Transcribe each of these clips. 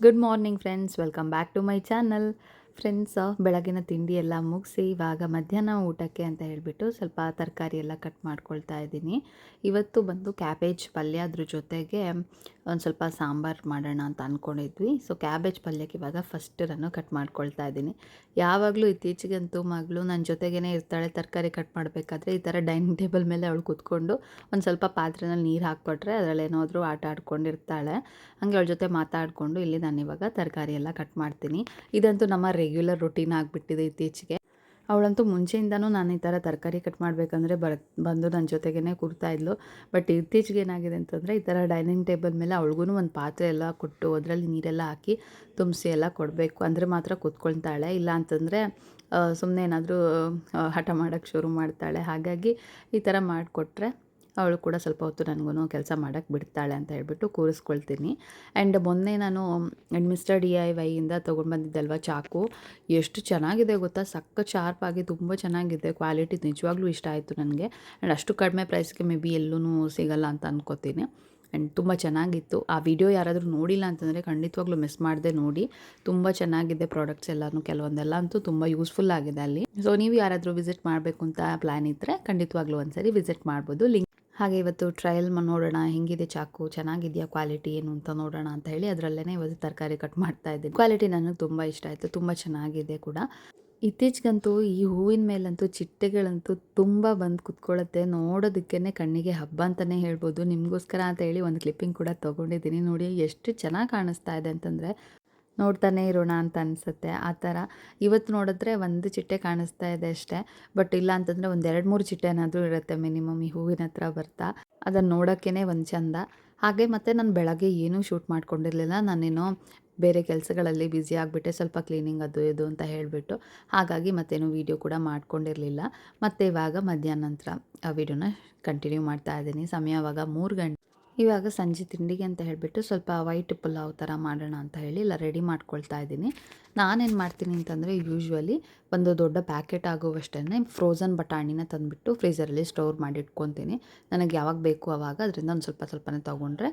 good morning friends welcome back to my channel Friends ಬೆಳಗಿನ ತಿಂಡಿ ಎಲ್ಲ ಮುಗಿಸಿ, ಇವಾಗ ಮಧ್ಯಾಹ್ನ ಊಟಕ್ಕೆ ಅಂತ ಹೇಳಿಬಿಟ್ಟು ಸ್ವಲ್ಪ ತರಕಾರಿ ಎಲ್ಲ ಕಟ್ ಮಾಡ್ಕೊಳ್ತಾ ಇದ್ದೀನಿ. ಇವತ್ತು ಬಂದು ಕ್ಯಾಬೇಜ್ ಪಲ್ಯ ಅದ್ರ ಜೊತೆಗೆ ಒಂದು ಸ್ವಲ್ಪ ಸಾಂಬಾರು ಮಾಡೋಣ ಅಂತ ಅಂದ್ಕೊಂಡಿದ್ವಿ ಸೊ ಕ್ಯಾಬೇಜ್ ಪಲ್ಯಕ್ಕೆ ಇವಾಗ ಫಸ್ಟ್ ನಾನು ಕಟ್ ಮಾಡ್ಕೊಳ್ತಾ ಇದ್ದೀನಿ. ಯಾವಾಗಲೂ ಇತ್ತೀಚೆಗಂತೂ ಮಗಳು ನನ್ನ ಜೊತೆಗೇ ಇರ್ತಾಳೆ, ತರಕಾರಿ ಕಟ್ ಮಾಡಬೇಕಾದ್ರೆ ಈ ಥರ ಡೈನಿಂಗ್ ಟೇಬಲ್ ಮೇಲೆ ಅವಳು ಕೂತ್ಕೊಂಡು ಒಂದು ಸ್ವಲ್ಪ ಪಾತ್ರೆನಲ್ಲಿ ನೀರು ಹಾಕ್ಕೊಟ್ರೆ ಅದರಲ್ಲಿ ಏನಾದರೂ ಆಟ ಆಡ್ಕೊಂಡಿರ್ತಾಳೆ. ಹಂಗೆ ಅವಳ ಜೊತೆ ಮಾತಾಡಿಕೊಂಡು ಇಲ್ಲಿ ನಾನು ಇವಾಗ ತರಕಾರಿ ಎಲ್ಲ ಕಟ್ ಮಾಡ್ತೀನಿ. ಇದಂತೂ ನಮ್ಮ ರೆಗ್ಯುಲರ್ ರೊಟೀನ್ ಆಗಿಬಿಟ್ಟಿದೆ ಇತ್ತೀಚೆಗೆ. ಅವಳಂತೂ ಮುಂಚೆಯಿಂದನೂ ನಾನು ಈ ಥರ ತರಕಾರಿ ಕಟ್ ಮಾಡಬೇಕಂದ್ರೆ ಬರ್ ಬಂದು ನನ್ನ ಜೊತೆಗೇ ಕೂರ್ತಾ ಇದ್ಲು. ಬಟ್ ಇತ್ತೀಚೆಗೆ ಏನಾಗಿದೆ ಅಂತಂದರೆ ಈ ಥರ ಡೈನಿಂಗ್ ಟೇಬಲ್ ಮೇಲೆ ಅವಳಿಗೂ ಒಂದು ಪಾತ್ರೆ ಎಲ್ಲ ಕೊಟ್ಟು ಅದರಲ್ಲಿ ನೀರೆಲ್ಲ ಹಾಕಿ ತುಂಬಿಸಿ ಎಲ್ಲ ಕೊಡಬೇಕು. ಅಂದರೆ ಮಾತ್ರ ಕೂತ್ಕೊಳ್ತಾಳೆ. ಇಲ್ಲ ಅಂತಂದರೆ ಸುಮ್ಮನೆ ಏನಾದರೂ ಹಠ ಮಾಡೋಕ್ಕೆ ಶುರು ಮಾಡ್ತಾಳೆ. ಹಾಗಾಗಿ ಈ ಥರ ಮಾಡಿಕೊಟ್ರೆ ಅವಳು ಕೂಡ ಸ್ವಲ್ಪ ಹೊತ್ತು ನನಗೂ ಕೆಲಸ ಮಾಡೋಕ್ಕೆ ಬಿಡ್ತಾಳೆ ಅಂತ ಹೇಳ್ಬಿಟ್ಟು ಕೂರಿಸ್ಕೊಳ್ತೀನಿ. ಆ್ಯಂಡ್ ಮೊನ್ನೆ ನಾನು ಮಿಸ್ಟರ್ ಡಿ ಐ ವೈಯಿಂದ ತೊಗೊಂಡು ಬಂದಿದ್ದಲ್ವ ಚಾಕು, ಎಷ್ಟು ಚೆನ್ನಾಗಿದೆ ಗೊತ್ತಾ? ಸಕ್ಕ ಶಾರ್ಪ್ ಆಗಿ ತುಂಬ ಚೆನ್ನಾಗಿದೆ. ಕ್ವಾಲಿಟಿ ನಿಜವಾಗ್ಲೂ ಇಷ್ಟ ಆಯಿತು ನನಗೆ. ಆ್ಯಂಡ್ ಅಷ್ಟು ಕಡಿಮೆ ಪ್ರೈಸ್ಗೆ ಮೇ ಬಿ ಎಲ್ಲೂ ಸಿಗಲ್ಲ ಅಂತ ಅನ್ಕೋತೀನಿ. ಆ್ಯಂಡ್ ತುಂಬ ಚೆನ್ನಾಗಿತ್ತು. ಆ ವಿಡಿಯೋ ಯಾರಾದರೂ ನೋಡಿಲ್ಲ ಅಂತಂದರೆ ಖಂಡಿತವಾಗ್ಲೂ ಮಿಸ್ ಮಾಡದೆ ನೋಡಿ. ತುಂಬ ಚೆನ್ನಾಗಿದೆ ಪ್ರಾಡಕ್ಟ್ಸ್ ಎಲ್ಲನೂ ಕೆಲವೊಂದೆಲ್ಲ ಅಂತೂ ತುಂಬ ಯೂಸ್ಫುಲ್ ಆಗಿದೆ ಅಲ್ಲಿ. ಸೊ ನೀವು ಯಾರಾದರೂ ವಿಸಿಟ್ ಮಾಡಬೇಕು ಅಂತ ಪ್ಲ್ಯಾನ್ ಇದ್ದರೆ ಖಂಡಿತವಾಗ್ಲೂ ಒಂದ್ಸರಿ ವಿಸಿಟ್ ಮಾಡ್ಬೋದು. ಲಿಂಕ್ ಹಾಗೆ ಇವತ್ತು ಟ್ರಯಲ್ ನೋಡೋಣ, ಹೆಂಗಿದೆ ಚಾಕು, ಚೆನ್ನಾಗಿದೆಯಾ ಕ್ವಾಲಿಟಿ ಏನು ಅಂತ ನೋಡೋಣ ಅಂತ ಹೇಳಿ ಅದರಲ್ಲೇ ಇವತ್ತು ತರಕಾರಿ ಕಟ್ ಮಾಡ್ತಾ ಇದ್ದೀನಿ. ಕ್ವಾಲಿಟಿ ನನಗೆ ತುಂಬ ಇಷ್ಟ ಆಯಿತು, ತುಂಬ ಚೆನ್ನಾಗಿದೆ ಕೂಡ. ಇತ್ತೀಚೆಗಂತೂ ಈ ಹೂವಿನ ಮೇಲಂತೂ ಚಿಟ್ಟೆಗಳಂತೂ ತುಂಬ ಬಂದು ಕುತ್ಕೊಳ್ಳುತ್ತೆ ನೋಡೋದಕ್ಕೇ ಕಣ್ಣಿಗೆ ಹಬ್ಬ ಅಂತಲೇ ಹೇಳ್ಬೋದು. ನಿಮಗೋಸ್ಕರ ಅಂತ ಹೇಳಿ ಒಂದು ಕ್ಲಿಪ್ಪಿಂಗ್ ಕೂಡ ತೊಗೊಂಡಿದ್ದೀನಿ. ನೋಡಿ ಎಷ್ಟು ಚೆನ್ನಾಗಿ ಕಾಣಿಸ್ತಾ ಇದೆ ಅಂತಂದರೆ ನೋಡ್ತಾನೆ ಇರೋಣ ಅಂತ ಅನಿಸುತ್ತೆ. ಆ ಥರ. ಇವತ್ತು ನೋಡಿದ್ರೆ ಒಂದು ಚಿಟ್ಟೆ ಕಾಣಿಸ್ತಾ ಇದೆ ಅಷ್ಟೇ. ಬಟ್ ಇಲ್ಲ ಅಂತಂದರೆ ಒಂದು ಎರಡು ಮೂರು ಚಿಟ್ಟೆ ಏನಾದರೂ ಇರುತ್ತೆ ಮಿನಿಮಮ್ ಈ ಹೂವಿನ ಹತ್ರ ಬರ್ತಾ. ಅದನ್ನು ನೋಡೋಕ್ಕೇ ಒಂದು ಚಂದ. ಹಾಗೆ ಮತ್ತು ನಾನು ಬೆಳಗ್ಗೆ ಏನೂ ಶೂಟ್ ಮಾಡ್ಕೊಂಡಿರಲಿಲ್ಲ. ನಾನೇನೋ ಬೇರೆ ಕೆಲಸಗಳಲ್ಲಿ ಬ್ಯುಸಿ ಆಗಿಬಿಟ್ಟೆ. ಸ್ವಲ್ಪ ಕ್ಲೀನಿಂಗ್ ಅದು ಇದು ಅಂತ ಹೇಳಿಬಿಟ್ಟು. ಹಾಗಾಗಿ ಮತ್ತೇನು ವೀಡಿಯೋ ಕೂಡ ಮಾಡ್ಕೊಂಡಿರಲಿಲ್ಲ. ಮತ್ತು ಇವಾಗ ಮಧ್ಯಾಹ್ನ ನಂತರ ಆ ವಿಡಿಯೋನ ಕಂಟಿನ್ಯೂ ಮಾಡ್ತಾ ಇದ್ದೀನಿ. ಸಮಯ ಆವಾಗ ಮೂರು ಗಂಟೆ ಇವಾಗ ಸಂಜೆ ತಿಂಡಿಗೆ ಅಂತ ಹೇಳಿಬಿಟ್ಟು ಸ್ವಲ್ಪ ವೈಟ್ ಪುಲಾವ್ ಥರ ಮಾಡೋಣ ಅಂತ ಹೇಳಿ ಇಲ್ಲ ರೆಡಿ ಮಾಡ್ಕೊಳ್ತಾ ಇದ್ದೀನಿ. ನಾನೇನು ಮಾಡ್ತೀನಿ ಅಂತಂದರೆ ಯೂಶ್ವಲಿ ಒಂದು ದೊಡ್ಡ ಪ್ಯಾಕೆಟ್ ಆಗುವಷ್ಟೇ ಫ್ರೋಝನ್ ಬಟಾಣಿನ ತಂದುಬಿಟ್ಟು ಫ್ರೀಝರಲ್ಲಿ ಸ್ಟೋರ್ ಮಾಡಿ ಇಟ್ಕೊತೀನಿ. ನನಗೆ ಯಾವಾಗ ಬೇಕು ಆವಾಗ ಅದರಿಂದ ಒಂದು ಸ್ವಲ್ಪ ಸ್ವಲ್ಪನೇ ತೊಗೊಂಡ್ರೆ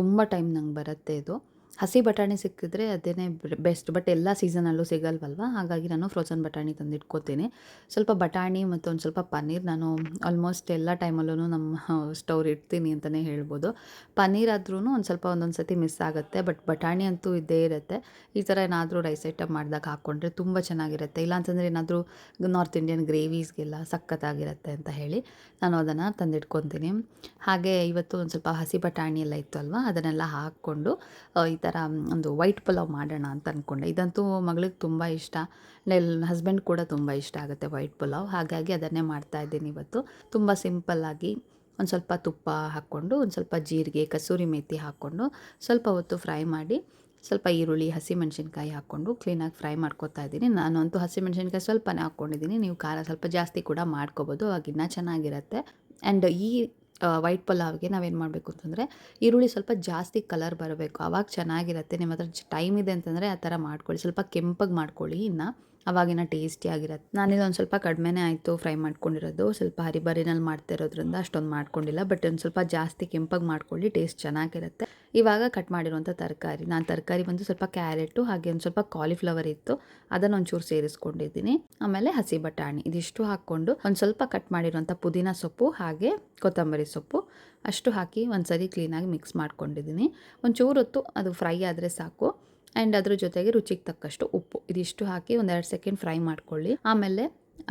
ತುಂಬ ಟೈಮ್ ನಂಗೆ ಬರುತ್ತೆ ಇದು. ಹಸಿ ಬಟಾಣಿ ಸಿಕ್ಕಿದ್ರೆ ಅದೇ ಬೆಸ್ಟ್ ಬಟ್ ಎಲ್ಲ ಸೀಸನಲ್ಲೂ ಸಿಗಲ್ವಲ್ವ? ಹಾಗಾಗಿ ನಾನು ಫ್ರೋಸನ್ ಬಟಾಣಿ ತಂದು ಇಟ್ಕೋತೀನಿ ಸ್ವಲ್ಪ ಬಟಾಣಿ ಮತ್ತು ಒಂದು ಸ್ವಲ್ಪ ಪನ್ನೀರ್ ನಾನು ಆಲ್ಮೋಸ್ಟ್ ಎಲ್ಲ ಟೈಮಲ್ಲೂ ನಮ್ಮ ಸ್ಟೋರ್ ಇಡ್ತೀನಿ ಅಂತಲೇ ಹೇಳ್ಬೋದು. ಪನ್ನೀರ್ ಆದ್ರೂ ಒಂದು ಸ್ವಲ್ಪ ಒಂದೊಂದು ಸತಿ ಮಿಸ್ ಆಗುತ್ತೆ ಬಟ್ ಬಟಾಣಿ ಅಂತೂ ಇದ್ದೇ ಇರುತ್ತೆ. ಈ ಥರ ಏನಾದರೂ ರೈಸ್ ಐಟಮ್ ಮಾಡಿದಾಗ ಹಾಕ್ಕೊಂಡ್ರೆ ತುಂಬ ಚೆನ್ನಾಗಿರುತ್ತೆ. ಇಲ್ಲಾಂತಂದರೆ ಏನಾದರೂ ನಾರ್ತ್ ಇಂಡಿಯನ್ ಗ್ರೇವೀಸ್ಗೆಲ್ಲ ಸಖತ್ತಾಗಿರುತ್ತೆ ಅಂತ ಹೇಳಿ ನಾನು ಅದನ್ನು ತಂದಿಟ್ಕೊತೀನಿ. ಹಾಗೆ ಇವತ್ತು ಒಂದು ಸ್ವಲ್ಪ ಹಸಿ ಬಟಾಣಿ ಎಲ್ಲ ಇತ್ತು ಅಲ್ವಾ ಅದನ್ನೆಲ್ಲ ಹಾಕ್ಕೊಂಡು ಈ ಥರ ಒಂದು ವೈಟ್ ಪಲಾವ್ ಮಾಡೋಣ ಅಂತ ಅಂದ್ಕೊಂಡೆ ಇದಂತೂ ಮಗಳಿಗೆ ತುಂಬ ಇಷ್ಟ. ನೆಲ್ ಹಸ್ಬೆಂಡ್ ಕೂಡ ತುಂಬ ಇಷ್ಟ ಆಗುತ್ತೆ ವೈಟ್ ಪಲಾವ್. ಹಾಗಾಗಿ ಅದನ್ನೇ ಮಾಡ್ತಾ ಇದ್ದೀನಿ ಇವತ್ತು. ತುಂಬ ಸಿಂಪಲ್ಲಾಗಿ ಒಂದು ಸ್ವಲ್ಪ ತುಪ್ಪ ಹಾಕ್ಕೊಂಡು, ಒಂದು ಸ್ವಲ್ಪ ಜೀರಿಗೆ, ಕಸೂರಿ ಮೇಥಿ ಹಾಕ್ಕೊಂಡು, ಸ್ವಲ್ಪ ಹೊತ್ತು ಫ್ರೈ ಮಾಡಿ, ಸ್ವಲ್ಪ ಈರುಳ್ಳಿ, ಹಸಿಮೆಣ್ಸಿನ್ಕಾಯಿ ಹಾಕ್ಕೊಂಡು ಕ್ಲೀನಾಗಿ ಫ್ರೈ ಮಾಡ್ಕೊತಾ ಇದ್ದೀನಿ. ನಾನಂತೂ ಹಸಿಮೆಣ್ಸಿನ್ಕಾಯಿ ಸ್ವಲ್ಪನೇ ಹಾಕ್ಕೊಂಡಿದ್ದೀನಿ. ನೀವು ಖಾರ ಸ್ವಲ್ಪ ಜಾಸ್ತಿ ಕೂಡ ಮಾಡ್ಕೋಬೋದು. ಅವಾಗ ಚೆನ್ನಾಗಿರುತ್ತೆ. ಆ್ಯಂಡ್ ಈ ವೈಟ್ ಪಲಾವ್ಗೆ ನಾವೇನು ಮಾಡಬೇಕು ಅಂತಂದರೆ, ಈರುಳ್ಳಿ ಸ್ವಲ್ಪ ಜಾಸ್ತಿ ಕಲರ್ ಬರಬೇಕು. ಆವಾಗ ಚೆನ್ನಾಗಿರುತ್ತೆ. ನಿಮ್ಮ ಹತ್ರ ಟೈಮ್ ಇದೆ ಅಂತಂದರೆ ಆ ಥರ ಮಾಡ್ಕೊಳ್ಳಿ. ಸ್ವಲ್ಪ ಕೆಂಪಗೆ ಮಾಡ್ಕೊಳ್ಳಿ ಇನ್ನು. ಅವಾಗಿನ ಟೇಸ್ಟಿಯಾಗಿರತ್ತೆ ನಾನಿದು ಒಂದು ಸ್ವಲ್ಪ ಕಡಿಮೆನೆ ಆಯಿತು ಫ್ರೈ ಮಾಡ್ಕೊಂಡಿರೋದು. ಸ್ವಲ್ಪ ಹರಿಬರಿನಲ್ಲಿ ಮಾಡ್ತಿರೋದ್ರಿಂದ ಅಷ್ಟೊಂದು ಮಾಡ್ಕೊಂಡಿಲ್ಲ. ಬಟ್ ಒಂದು ಸ್ವಲ್ಪ ಜಾಸ್ತಿ ಕೆಂಪಾಗಿ ಮಾಡ್ಕೊಳ್ಳಿ ಟೇಸ್ಟ್ ಚೆನ್ನಾಗಿರುತ್ತೆ. ಇವಾಗ ಕಟ್ ಮಾಡಿರುವಂಥ ತರಕಾರಿ. ನಾನು ತರಕಾರಿ ಬಂದು ಸ್ವಲ್ಪ ಕ್ಯಾರೆಟು, ಹಾಗೆ ಒಂದು ಸ್ವಲ್ಪ ಕಾಲಿಫ್ಲವರ್ ಇತ್ತು. ಅದನ್ನು ಒಂಚೂರು ಸೇರಿಸ್ಕೊಂಡಿದ್ದೀನಿ. ಆಮೇಲೆ ಹಸಿ ಬಟಾಣಿ. ಇದಿಷ್ಟು ಹಾಕ್ಕೊಂಡು ಒಂದು ಸ್ವಲ್ಪ ಕಟ್ ಮಾಡಿರುವಂಥ ಪುದೀನ ಸೊಪ್ಪು, ಹಾಗೆ ಕೊತ್ತಂಬರಿ ಸೊಪ್ಪು ಅಷ್ಟು ಹಾಕಿ ಒಂದು ಸರಿ ಕ್ಲೀನಾಗಿ ಮಿಕ್ಸ್ ಮಾಡ್ಕೊಂಡಿದ್ದೀನಿ. ಒಂಚೂರು ಹೊತ್ತು ಅದು ಫ್ರೈ ಆದರೆ ಸಾಕು. ಆ್ಯಂಡ್ ಅದ್ರ ಜೊತೆಗೆ ರುಚಿಗೆ ತಕ್ಕಷ್ಟು ಉಪ್ಪು. ಇದಿಷ್ಟು ಹಾಕಿ ಒಂದೆರಡು ಸೆಕೆಂಡ್ ಫ್ರೈ ಮಾಡ್ಕೊಳ್ಳಿ. ಆಮೇಲೆ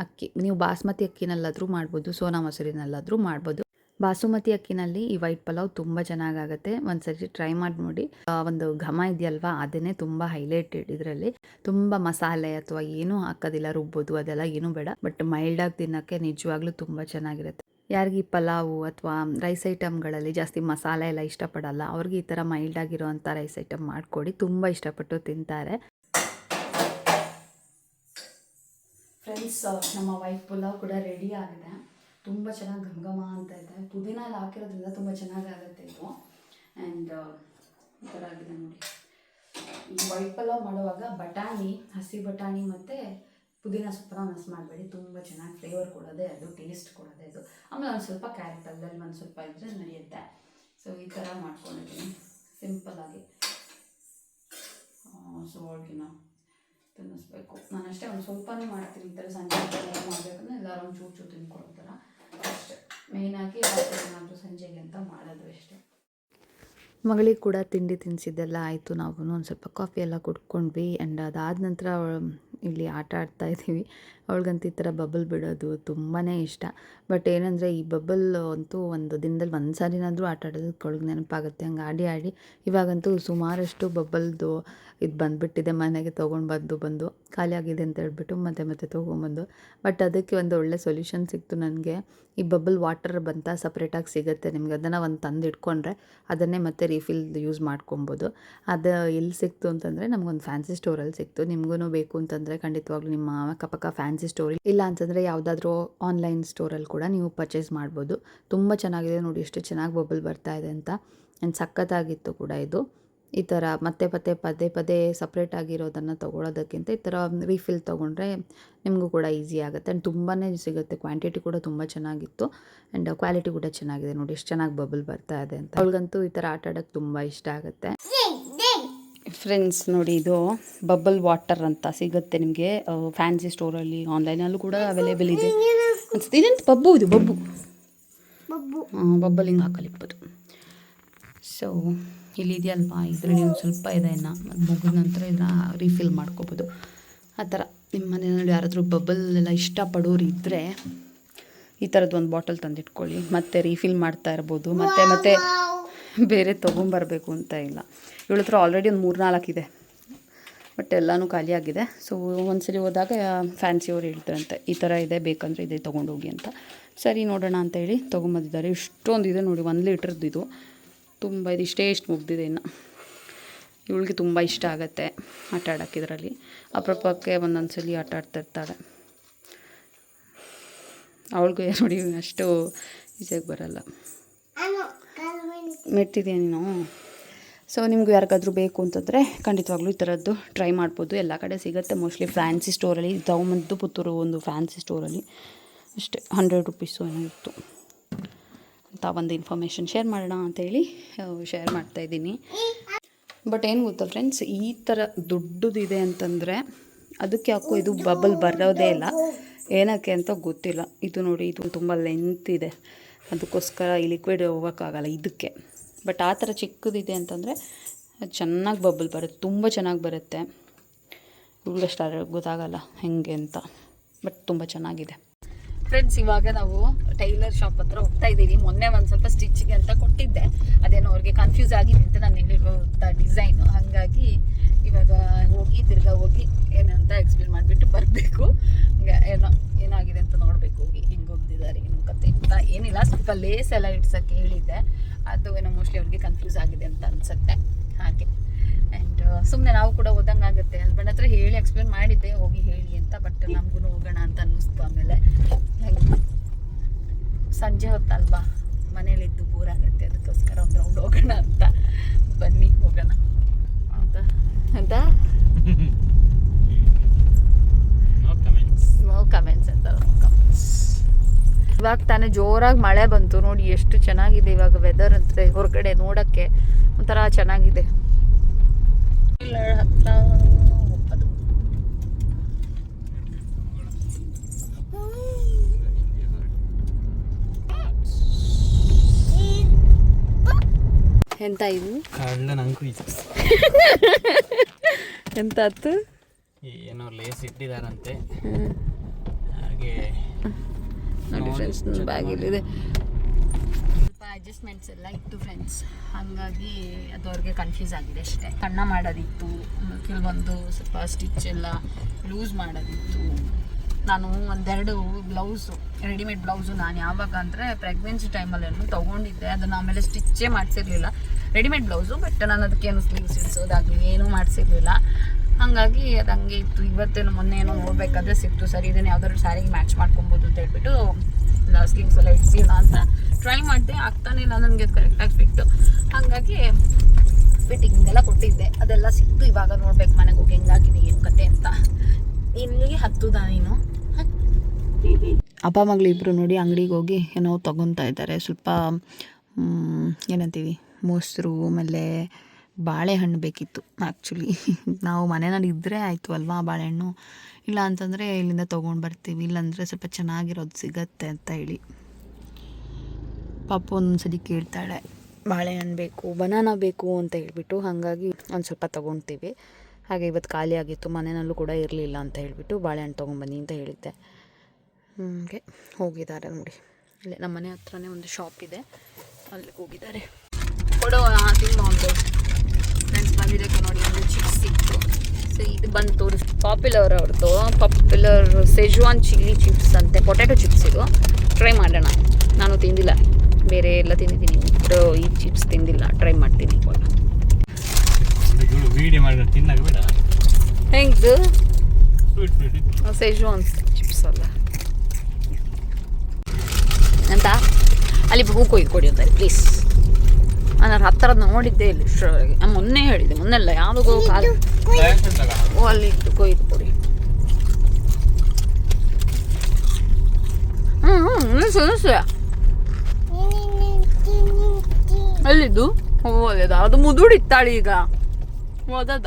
ಅಕ್ಕಿ. ನೀವು ಬಾಸ್ಮತಿ ಅಕ್ಕಿನಲ್ಲಾದರೂ ಮಾಡ್ಬೋದು, ಸೋನಾ ಮೊಸರಿನಲ್ಲಾದರೂ ಮಾಡ್ಬೋದು. ಬಾಸುಮತಿ ಅಕ್ಕಿನಲ್ಲಿ ಈ ವೈಟ್ ಪಲಾವ್ ತುಂಬ ಚೆನ್ನಾಗಾಗುತ್ತೆ. ಒಂದ್ಸರಿ ಟ್ರೈ ಮಾಡಿ ನೋಡಿ. ಒಂದು ಘಮ ಇದೆಯಲ್ವಾ? ಅದನ್ನೇ ತುಂಬ ಹೈಲೈಟೆಡ್ ಇದರಲ್ಲಿ. ತುಂಬ ಮಸಾಲೆ ಅಥವಾ ಏನೂ ಹಾಕೋದಿಲ್ಲ, ರುಬ್ಬೋದು, ಅದೆಲ್ಲ ಏನೂ ಬೇಡ. ಬಟ್ ಮೈಲ್ಡಾಗಿ ತಿನ್ನೋಕ್ಕೆ ನಿಜವಾಗ್ಲೂ ತುಂಬ ಚೆನ್ನಾಗಿರುತ್ತೆ. ಯಾರಿಗೆ ಈ ಪಲಾವು ಅಥವಾ ರೈಸ್ ಐಟಮ್ಗಳಲ್ಲಿ ಜಾಸ್ತಿ ಮಸಾಲೆ ಎಲ್ಲ ಇಷ್ಟಪಡಲ್ಲ, ಅವ್ರಿಗೆ ಈ ಥರ ಮೈಲ್ಡ್ ಆಗಿರುವಂಥ ರೈಸ್ ಐಟಮ್ ಮಾಡಿಕೊಡಿ. ತುಂಬ ಇಷ್ಟಪಟ್ಟು ತಿಂತಾರೆ. ಫ್ರೆಂಡ್ಸ್ ನಮ್ಮ ವೈಟ್ ಪುಲಾವ್ ಕೂಡ ರೆಡಿ ಆಗಿದೆ. ತುಂಬ ಚೆನ್ನಾಗಿ ಘಮ ಘಮ ಅಂತ ಇದೆ. ಪುದೀನ ಎಲ್ಲ ಹಾಕಿರೋದ್ರಿಂದ ತುಂಬ ಚೆನ್ನಾಗಾಗುತ್ತೆ ಇದು. ಆ್ಯಂಡ್ ಈ ಥರ ಆಗಿದೆ ನೋಡಿ. ವೈಟ್ ಪಲಾವ್ ಮಾಡುವಾಗ ಬಟಾಣಿ, ಹಸಿ ಬಟಾಣಿ ಮತ್ತು ಪುದೀನ ಮಿಸ್ ಮಾಡಬೇಡಿ. ತುಂಬ ಚೆನ್ನಾಗಿ ಫ್ಲೇವರ್ ಕೊಡೋದೇ ಅದು ಟೇಸ್ಟ್ ಕೊಡೋದೇ ಅದು. ಆಮೇಲೆ ಒಂದು ಸ್ವಲ್ಪ ಕ್ಯಾರೆಟ್ ಅಲ್ಲಲ್ಲಿ ಒಂದು ಸ್ವಲ್ಪ ಇದ್ದರೆ ನಡೆಯುತ್ತೆ. ಸೊ ಈ ಥರ ಮಾಡ್ಕೊಂಡಿದ್ದೀನಿ. ಸಿಂಪಲ್ಲಾಗಿ ಸೊ ಅವಳಿಗಿನ ತಿನ್ನಿಸ್ಬೇಕು. ನಾನು ಅಷ್ಟೇ ಒಂದು ಸ್ವಲ್ಪನೇ ಮಾಡ್ತೀನಿ. ಈ ಥರ ಸಂಜೆ ಮಾಡಬೇಕಂದ್ರೆ ಎಲ್ಲರೂ ಒಂದು ಚೂರು ಚೂರು ತಿನ್ಕೊಳ್ತಾರ ಅಷ್ಟೇ. ಮೇಯ್ನಾಗಿ ಆಗಿ ಏನಾದರೂ ಸಂಜೆಗೆ ಅಂತ ಮಾಡೋದು ಅಷ್ಟೇ. ಮಗಳಿಗೆ ಕೂಡ ತಿಂಡಿ ತಿನ್ನಿಸಿದ್ದೆಲ್ಲ ಆಯಿತು. ನಾವು ಒಂದು ಸ್ವಲ್ಪ ಕಾಫಿ ಎಲ್ಲ ಕುಡ್ಕೊಂಡ್ವಿ. ಆ್ಯಂಡ್ ಅದಾದ ನಂತರ ಇಲ್ಲಿ ಆಟ ಆಡ್ತಾ ಇದ್ದೀವಿ. ಅವಳಿಗಂತೂ ಈ ಥರ ಬಬಲ್ ಬಿಡೋದು ತುಂಬಾ ಇಷ್ಟ. ಬಟ್ ಏನಂದರೆ ಈ ಬಬಲ್ ಅಂತೂ ಒಂದು ದಿನದಲ್ಲಿ ಒಂದು ಸಾರಿನಾದರೂ ಆಟ ಆಡೋದಕ್ಕೆ ಅವಳಿಗೆ ನೆನಪಾಗುತ್ತೆ. ಹಂಗೆ ಆಡಿ ಆಡಿ ಇವಾಗಂತೂ ಸುಮಾರಷ್ಟು ಬಬಲ್ದು ಇದು ಬಂದುಬಿಟ್ಟಿದೆ, ಮನೆಗೆ ತೊಗೊಂಡು ಬಂದು ಬಂದು. ಖಾಲಿ ಆಗಿದೆ ಅಂತ ಹೇಳ್ಬಿಟ್ಟು ಮತ್ತೆ ಮತ್ತೆ ತೊಗೊಂಬಂದು ಬಟ್ ಅದಕ್ಕೆ ಒಂದು ಒಳ್ಳೆ ಸೊಲ್ಯೂಷನ್ ಸಿಕ್ತು ನನಗೆ. ಈ ಬಬಲ್ ವಾಟರ್ ಬಂತ ಸಪ್ರೇಟಾಗಿ ಸಿಗುತ್ತೆ ನಿಮ್ಗೆ. ಅದನ್ನು ಒಂದು ತಂದು ಇಟ್ಕೊಂಡ್ರೆ ಅದನ್ನೇ ಮತ್ತೆ ರೀಫಿಲ್ ಯೂಸ್ ಮಾಡ್ಕೊಬೋದು. ಅದು ಎಲ್ಲಿ ಸಿಕ್ತು ಅಂತಂದರೆ ನಮಗೊಂದು ಫ್ಯಾನ್ಸಿ ಸ್ಟೋರಲ್ಲಿ ಸಿಕ್ತು. ನಿಮಗೂ ಬೇಕು ಅಂತಂದರೆ ಖಂಡಿತವಾಗ್ಲೂ ನಿಮ್ಮ ಅಕ್ಕಪಕ್ಕ ಫ್ಯಾನ್ಸಿ ಸ್ಟೋರಿ ಇಲ್ಲ. ಅಂತಂದರೆ ಯಾವುದಾದ್ರೂ ಆನ್ಲೈನ್ ಸ್ಟೋರಲ್ಲಿ ಕೂಡ ನೀವು ಪರ್ಚೇಸ್ ಮಾಡ್ಬೋದು. ತುಂಬ ಚೆನ್ನಾಗಿದೆ ನೋಡಿ, ಎಷ್ಟು ಚೆನ್ನಾಗಿ ಬಬಲ್ ಬರ್ತಾ ಇದೆ ಅಂತ. ಆ್ಯಂಡ್ ಸಖತ್ತಾಗಿತ್ತು ಕೂಡ ಇದು. ಈ ಥರ ಮತ್ತೆ ಮತ್ತೆ ಪದೇ ಪದೇ ಸಪ್ರೇಟ್ ಆಗಿರೋದನ್ನು ತೊಗೊಳೋದಕ್ಕಿಂತ ಈ ಥರ ರೀಫಿಲ್ ತೊಗೊಂಡ್ರೆ ನಿಮಗೂ ಕೂಡ ಈಸಿ ಆಗುತ್ತೆ. ಆ್ಯಂಡ್ ತುಂಬಾ ಸಿಗುತ್ತೆ. ಕ್ವಾಂಟಿಟಿ ಕೂಡ ತುಂಬ ಚೆನ್ನಾಗಿತ್ತು. ಆ್ಯಂಡ್ ಕ್ವಾಲಿಟಿ ಕೂಡ ಚೆನ್ನಾಗಿದೆ. ನೋಡಿ ಎಷ್ಟು ಚೆನ್ನಾಗಿ ಬಬಲ್ ಬರ್ತಾ ಇದೆ ಅಂತ. ಅವಳಿಗಂತೂ ಈ ಥರ ಆಟ ಆಡೋಕ್ಕೆ ತುಂಬ ಇಷ್ಟ ಆಗುತ್ತೆ. ಫ್ರೆಂಡ್ಸ್ ನೋಡಿ ಇದು ಬಬಲ್ ವಾಟರ್ ಅಂತ ಸಿಗುತ್ತೆ ನಿಮಗೆ. ಫ್ಯಾನ್ಸಿ ಸ್ಟೋರಲ್ಲಿ ಆನ್ಲೈನಲ್ಲೂ ಕೂಡ ಅವೈಲೇಬಲ್ ಇದೆ. ಅನ್ಸುತ್ತೆ. ಇದೆಂತ ಬಬ್ಬು ಇದು? ಬಬ್ಬು. ಬಬ್ಬಲ್ ಹಿಂಗೆ ಹಾಕಲಿಪ್ಪದು ಸೊ ಇಲ್ಲಿ ಇದೆಯಲ್ವಾ ಇದರಲ್ಲಿ ಒಂದು ಸ್ವಲ್ಪ ಇದೆ ಇನ್ನು. ಅದು ಮುಗಿದ ನಂತರ ಇದನ್ನ ರೀಫಿಲ್ ಮಾಡ್ಕೋಬೋದು. ಆ ಥರ. ನಿಮ್ಮ ಮನೆಯಲ್ಲಿ ಯಾರಾದರೂ ಬಬಲ್ ಎಲ್ಲ ಇಷ್ಟಪಡೋರು ಇದ್ದರೆ ಈ ಥರದ್ದು ಒಂದು ಬಾಟಲ್ ತಂದಿಟ್ಕೊಳ್ಳಿ. ಮತ್ತೆ ರೀಫಿಲ್ ಮಾಡ್ತಾ ಇರ್ಬೋದು. ಮತ್ತೆ ಮತ್ತೆ ಬೇರೆ ತೊಗೊಂಬರ್ಬೇಕು ಅಂತ ಇಲ್ಲ. ಇವಳ ಹತ್ರ ಆಲ್ರೆಡಿ ಒಂದು ಮೂರು ನಾಲ್ಕು ಇದೆ. ಬಟ್ ಎಲ್ಲನೂ ಖಾಲಿಯಾಗಿದೆ ಸೊ ಒಂದ್ಸಲಿ ಹೋದಾಗ ಫ್ಯಾನ್ಸಿಯವ್ರು ಹೇಳ್ತಾರಂತೆ, ಈ ಥರ ಇದೆ, ಬೇಕಂದರೆ ಇದೆ ತೊಗೊಂಡೋಗಿ ಅಂತ. ಸರಿ ನೋಡೋಣ ಅಂತ ಹೇಳಿ ತೊಗೊಂಬಂದಿದ್ದಾರೆ. ಇಷ್ಟೊಂದು ಇದೆ ನೋಡಿ, ಒಂದು ಲೀಟ್ರದ್ದು ಇದು. ತುಂಬ ಇದು ಇಷ್ಟೇ ಇಷ್ಟು ಮುಗ್ದಿದೆ ಇನ್ನು. ಇವಳಿಗೆ ತುಂಬ ಇಷ್ಟ ಆಗುತ್ತೆ ಆಟ ಆಡೋಕ್ಕೆ ಇದರಲ್ಲಿ. ಅಪ್ರಪಕ್ಕೆ ಒಂದೊಂದು ಸಲ ಆಟ ಆಡ್ತಾ ಇರ್ತಾಳೆ. ಅವಳಿಗೆ ನೋಡಿ ಅಷ್ಟು ಈಸಿಯಾಗಿ ಬರಲ್ಲ. ಮೆಟ್ಟಿದೆಯಾ ನೀನು? ಸೊ ನಿಮ್ಗೆ ಯಾರಿಗಾದ್ರೂ ಬೇಕು ಅಂತಂದರೆ ಖಂಡಿತವಾಗ್ಲೂ ಈ ಥರದ್ದು ಟ್ರೈ ಮಾಡ್ಬೋದು. ಎಲ್ಲ ಕಡೆ ಸಿಗುತ್ತೆ. ಮೋಸ್ಟ್ಲಿ ಫ್ಯಾನ್ಸಿ ಸ್ಟೋರಲ್ಲಿ ತಗೊಂಬಂದು ಪುತ್ತೂರು ಒಂದು ಫ್ಯಾನ್ಸಿ ಸ್ಟೋರಲ್ಲಿ ಅಷ್ಟೇ ಹಂಡ್ರೆಡ್ ರುಪೀಸು ಏನೋ ಅಂತ ಒಂದು ಇನ್ಫಾರ್ಮೇಷನ್ ಶೇರ್ ಮಾಡೋಣ ಅಂತೇಳಿ ಶೇರ್ ಮಾಡ್ತಾಯಿದ್ದೀನಿ ಬಟ್ ಏನು ಗೊತ್ತಾ ಫ್ರೆಂಡ್ಸ್ ಈ ಥರ ದುಡ್ಡದಿದೆ ಅಂತಂದರೆ, ಅದಕ್ಕೆ ಯಾಕೋ ಇದು ಬಬಲ್ ಬರೋದೇ ಇಲ್ಲ. ಏನಕ್ಕೆ ಅಂತ ಗೊತ್ತಿಲ್ಲ. ಇದು ನೋಡಿ, ಇದು ತುಂಬ ಲೆಂತ್ ಇದೆ. ಅದಕ್ಕೋಸ್ಕರ ಈ ಲಿಕ್ವಿಡ್ ಹೋಗೋಕ್ಕಾಗಲ್ಲ ಇದಕ್ಕೆ. ಬಟ್ ಆ ಥರ ಚಿಕ್ಕದಿದೆ ಅಂತಂದರೆ, ಚೆನ್ನಾಗಿ ಬಬಲ್ ಬರುತ್ತೆ, ತುಂಬ ಚೆನ್ನಾಗಿ ಬರುತ್ತೆ. ಇವ್ಳಿಗಷ್ಟು ಗೊತ್ತಾಗಲ್ಲ ಹೆಂಗೆ ಅಂತ. ಬಟ್ ತುಂಬ ಚೆನ್ನಾಗಿದೆ. ಫ್ರೆಂಡ್ಸ್ ಇವಾಗ ನಾವು ಟೈಲರ್ ಶಾಪ್ ಹತ್ರ ಹೋಗ್ತಾ ಇದ್ದೀವಿ. ಮೊನ್ನೆ ಒಂದು ಸ್ವಲ್ಪ ಸ್ಟಿಚ್ಗೆ ಅಂತ ಕೊಟ್ಟಿದ್ದೆ. ಅದೇನೋ ಅವ್ರಿಗೆ ಕನ್ಫ್ಯೂಸ್ ಆಗಿದೆ ಅಂತ ನಾನು ಇಲ್ಲಿರೋ ಡಿಸೈನ್ ಹಾಗಾಗಿ ಇವಾಗ ಹೋಗಿ, ತಿರ್ಗಾ ಹೋಗಿ ಏನಂತ ಎಕ್ಸ್ಪ್ಲೇನ್ ಮಾಡಿಬಿಟ್ಟು ಬರಬೇಕು. ಏನೋ ಏನಾಗಿದೆ ಅಂತ ನೋಡಬೇಕು. ಹೋಗಿ ಹೆಂಗೆ ಹೋಗ್ತಿದ್ದಾರೆ, ಏನು ಕತೆ ಅಂತ. ಏನಿಲ್ಲ, ಸ್ವಲ್ಪ ಲೇಸ್ ಎಲ್ಲ ಇಡ್ಸೋಕ್ಕೆ ಹೇಳಿದ್ದೆ. ಅದು ಏನೋ ಮೋಸ್ಟ್ಲಿ ಅವ್ರಿಗೆ ಕನ್ಫ್ಯೂಸ್ ಆಗಿದೆ ಅಂತ ಅನ್ಸುತ್ತೆ. ಹಾಗೆ. ಸುಮ್ಮನೆ ನಾವು ಕೂಡ ಓದಂಗೆ ಆಗುತ್ತೆ. ಹಸ್ಬೆಂಡ್ ಹತ್ರ ಹೇಳಿ ಎಕ್ಸ್ಪ್ಲೇನ್ ಮಾಡಿದ್ದೆ. ಹೋಗಿ ಹೇಳಿ ಅಂತ ಬಟ್ ನಮಗೂ ಹೋಗೋಣ ಅಂತ ಅನ್ನಿಸ್ತು ಆಮೇಲೆ. ಸಂಜೆ ಹೊತ್ತಲ್ವಾ? ಮನೇಲಿದ್ದು ಬೋರ್ ಆಗುತ್ತೆ. ಅದಕ್ಕೋಸ್ಕರ ಒಂದು ರೌಂಡ್ ಹೋಗೋಣ ಅಂತ. ಬನ್ನಿ ಹೋಗೋಣ. ಅಂತ. ಅಂತ? ನೋ ಕಮೆಂಟ್ಸ್ ಅಂತ ಇವಾಗ ತಾನೇ ಜೋರಾಗಿ ಮಳೆ ಬಂತು. ನೋಡಿ ಎಷ್ಟು ಚೆನ್ನಾಗಿದೆ ಇವಾಗ ವೆದರ್ ಅಂತ ಹೊರಗಡೆ ನೋಡಕ್ಕೆ ಒಂಥರ ಚೆನ್ನಾಗಿದೆ. ಹತ್ರ ಹೋಗೋದು ಎಂತ ಇದು? ಕಳ್ಳ ನಂಗೂ ಇದು. ಎಂತ ಆತು ಏನೋ ಲೇಸ್ ಇಟ್ಟಿದಾರಂತೆ. ಹಾಗೆ ನೋಡಿ ಸ್ವಲ್ಪ ಅಡ್ಜಸ್ಟ್ಮೆಂಟ್ಸ್ ಎಲ್ಲ ಇತ್ತು ಫ್ರೆಂಡ್ಸ್ ಹಾಗಾಗಿ ಅದು ಅವ್ರಿಗೆ ಕನ್ಫ್ಯೂಸ್ ಆಗಿದೆ ಅಷ್ಟೇ. ಕಣ್ಣ ಮಾಡೋದಿತ್ತು, ಕೆಲವೊಂದು ಸ್ವಲ್ಪ ಸ್ಟಿಚ್ ಎಲ್ಲ ಲೂಸ್ ಮಾಡೋದಿತ್ತು. ನಾನು ಒಂದೆರಡು ಬ್ಲೌಸು ರೆಡಿಮೇಡ್ ಬ್ಲೌಸು ನಾನು ಯಾವಾಗ ಅಂದರೆ ಪ್ರೆಗ್ನೆನ್ಸಿ ಟೈಮಲ್ಲೇನು ತೊಗೊಂಡಿದ್ದೆ. ಅದನ್ನು ಆಮೇಲೆ ಸ್ಟಿಚ್ಚೇ ಮಾಡಿಸಿರ್ಲಿಲ್ಲ. ರೆಡಿಮೇಡ್ ಬ್ಲೌಸು ಬಟ್ ನಾನು ಅದಕ್ಕೇನು ಸ್ಲೀವ್ಸ್ ಇಳಿಸೋದಾಗಲಿ ಏನೂ ಮಾಡಿಸಿರ್ಲಿಲ್ಲ. ಹಾಗಾಗಿ ಅದು ಹಂಗೆ ಇತ್ತು. ಇವತ್ತೇನು ಮೊನ್ನೆ ಏನೋ ನೋಡಬೇಕಾದ್ರೆ ಸಿಕ್ತು. ಸರಿ, ಇದನ್ನು ಯಾವ್ದಾದ್ರು ಸ್ಯಾರಿಗೆ ಮ್ಯಾಚ್ ಮಾಡ್ಕೊಬೋದು ಅಂತ ಹೇಳ್ಬಿಟ್ಟು ಸ್ಲೀವ್ಸ್ ಎಲ್ಲ ಇಡ್ಸಿಲ್ಲ ಅಂತ. ಟ್ರೈ ಮಾಡಿದೆ, ಆಗ್ತಾನೆ ಇಲ್ಲ, ನನಗೆ ಕರೆಕ್ಟಾಗಿ ಫಿಟ್ಟು ಹಾಗಾಗಿ ಫಿಟ್ಟಿಂಗ್ ಎಲ್ಲ ಕೊಟ್ಟಿದ್ದೆ. ಅದೆಲ್ಲ ಸಿಕ್ತು ಇವಾಗ ನೋಡ್ಬೇಕು ಮನೆಗೆ ಹೋಗಿ ಹೆಂಗಾಗಿದೆ, ಏನು ಕತೆ ಅಂತ. ಇಲ್ಲಿಗೆ ಹತ್ತುದ ನೀನು? ಅಪ್ಪ ಮಗಳು ಇಬ್ಬರು ನೋಡಿ ಅಂಗಡಿಗೆ ಹೋಗಿ ಏನೋ ತಗೊತಾ ಇದ್ದಾರೆ. ಸ್ವಲ್ಪ ಏನಂತೀವಿ, ಮೊಸರು, ಆಮೇಲೆ ಬಾಳೆಹಣ್ಣು ಬೇಕಿತ್ತು ಆ್ಯಕ್ಚುಲಿ ನಾವು ಮನೆಯಲ್ಲಿ ಇದ್ದರೆ ಆಯಿತು ಅಲ್ವಾ ಬಾಳೆಹಣ್ಣು? ಇಲ್ಲ ಅಂತಂದರೆ ಇಲ್ಲಿಂದ ತೊಗೊಂಡು ಬರ್ತೀವಿ. ಇಲ್ಲಾಂದರೆ ಸ್ವಲ್ಪ ಚೆನ್ನಾಗಿರೋದು ಸಿಗತ್ತೆ ಅಂತ ಹೇಳಿ. ಪಾಪು ಒಂದೊಂದ್ಸಲಿ ಕೇಳ್ತಾಳೆ ಬಾಳೆಹಣ್ಣು ಬೇಕು ಬನಾನ ಬೇಕು ಅಂತ ಹೇಳಿಬಿಟ್ಟು ಹಾಗಾಗಿ ಒಂದು ಸ್ವಲ್ಪ ತೊಗೊಳ್ತೀವಿ ಹಾಗೆ ಇವತ್ತು ಖಾಲಿ ಆಗಿತ್ತು, ಮನೆಯಲ್ಲೂ ಕೂಡ ಇರಲಿಲ್ಲ ಅಂತ ಹೇಳಿಬಿಟ್ಟು ಬಾಳೆಹಣ್ಣು ತೊಗೊಂಬನ್ನಿ ಅಂತ ಹೇಳಿದ್ದೆ. ಹಾಗೆ ಹೋಗಿದ್ದಾರೆ ನೋಡಿ. ಇಲ್ಲೇ ನಮ್ಮ ಮನೆ ಹತ್ರನೇ ಒಂದು ಶಾಪ್ ಇದೆ ಅಲ್ಲಿಗೆ ಹೋಗಿದ್ದಾರೆ. ಕೊಡೋ ತಿಂದು ಫ್ರೆಂಡ್ಸ್ ಬಂದಿದೆ ನೋಡಿ, ಒಂದು ಚಿಪ್ಸ್ ಸಿಕ್ತು. ಸೊ ಇದು ಬಂತು ಪಾಪ್ಯುಲರ್ ಅವ್ರದ್ದು ಪಾಪ್ಯುಲರ್ ಸೆಜ್ವಾನ್ ಚಿಲ್ಲಿ ಚಿಪ್ಸ್ ಅಂತೆ ಪೊಟ್ಯಾಟೊ ಚಿಪ್ಸ್ ಇದು. ಟ್ರೈ ಮಾಡೋಣ. ನಾನು ತಿಂದಿಲ್ಲ. ಬೇರೆ ಎಲ್ಲ ತಿಂದಿದ್ದೀನಿ. ಬಟ್ ಈ ಚಿಪ್ಸ್ ತಿಂದಿಲ್ಲ. ಟ್ರೈ ಮಾಡ್ತೀನಿ. ಇವಾಗ ಹೆಂಗ್ದು? ಸೆಜ್ವಾನ್ ಚಿಪ್ಸ್ ಅಲ್ಲ. ಅಂತ ಅಲ್ಲಿ ಹೂ ಕೊಯ್ದು ಕೊಡಿ ಅಂತಾರೆ ಪ್ಲೀಸ್ ನಾನು ಹತ್ತಿರದ ನೋಡಿದ್ದೆ ಇಲ್ಲಿ ಇಷ್ಟರೊಳಗೆ ನಾನು ಮೊನ್ನೆ ಹೇಳಿದೆ ಮೊನ್ನೆಲ್ಲ ಯಾವುದೋ ಕಾಲ ಓ ಅಲ್ಲಿ ಇಟ್ಟು ಕೊಯ್ದು ಕೊಡಿ. ಹ್ಞೂ ಹ್ಞೂ ನಿಲ್ಸು ನಿಲ್ಸು ಎಲ್ಲಿದ್ದು ಓ ಅಲ್ಲದ ಅದು ಮುದುಡಿತ್ತಾಳೆ ಈಗ. ಓದದ?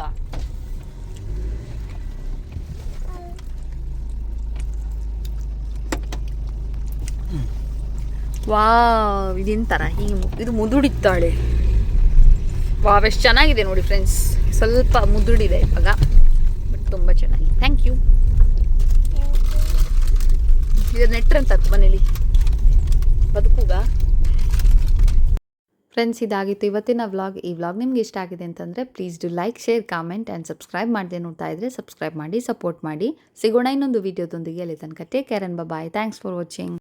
ವಾವ್ ಇದಿಂತರ ಹೀಗೆ ಇದು ಮುದುಡಿತ್ತಾಳೆ. ವಾವ್, ಎಷ್ಟು ಚೆನ್ನಾಗಿದೆ ನೋಡಿ ಫ್ರೆಂಡ್ಸ್ ಸ್ವಲ್ಪ ಮುದುಡಿದೆ ಇವಾಗ ಬಟ್ ತುಂಬ ಚೆನ್ನಾಗಿದೆ. ಥ್ಯಾಂಕ್ ಯು ಇದು ನೆಟ್ರಂತ ಮನೇಲಿ ಬದುಕುಗ? ಫ್ರೆಂಡ್ಸ್, ಇದಾಗಿತ್ತು ಇವತ್ತಿನ ವ್ಲಾಗ್. ಈ ವ್ಲಾಗ್ ನಿಮ್ಗೆ ಇಷ್ಟ ಆಗಿದೆ ಅಂತಂದರೆ please do like share comment and subscribe ಮಾಡದೆ ನೋಡ್ತಾ ಇದ್ದರೆ ಸಬ್ಸ್ಕ್ರೈಬ್ ಮಾಡಿ ಸಪೋರ್ಟ್ ಮಾಡಿ. ಸಿಗೋಣ ಇನ್ನೊಂದು ವೀಡಿಯೋದೊಂದಿಗೆ ಅಲ್ಲಿ ತನಕ take care and bye thanks for watching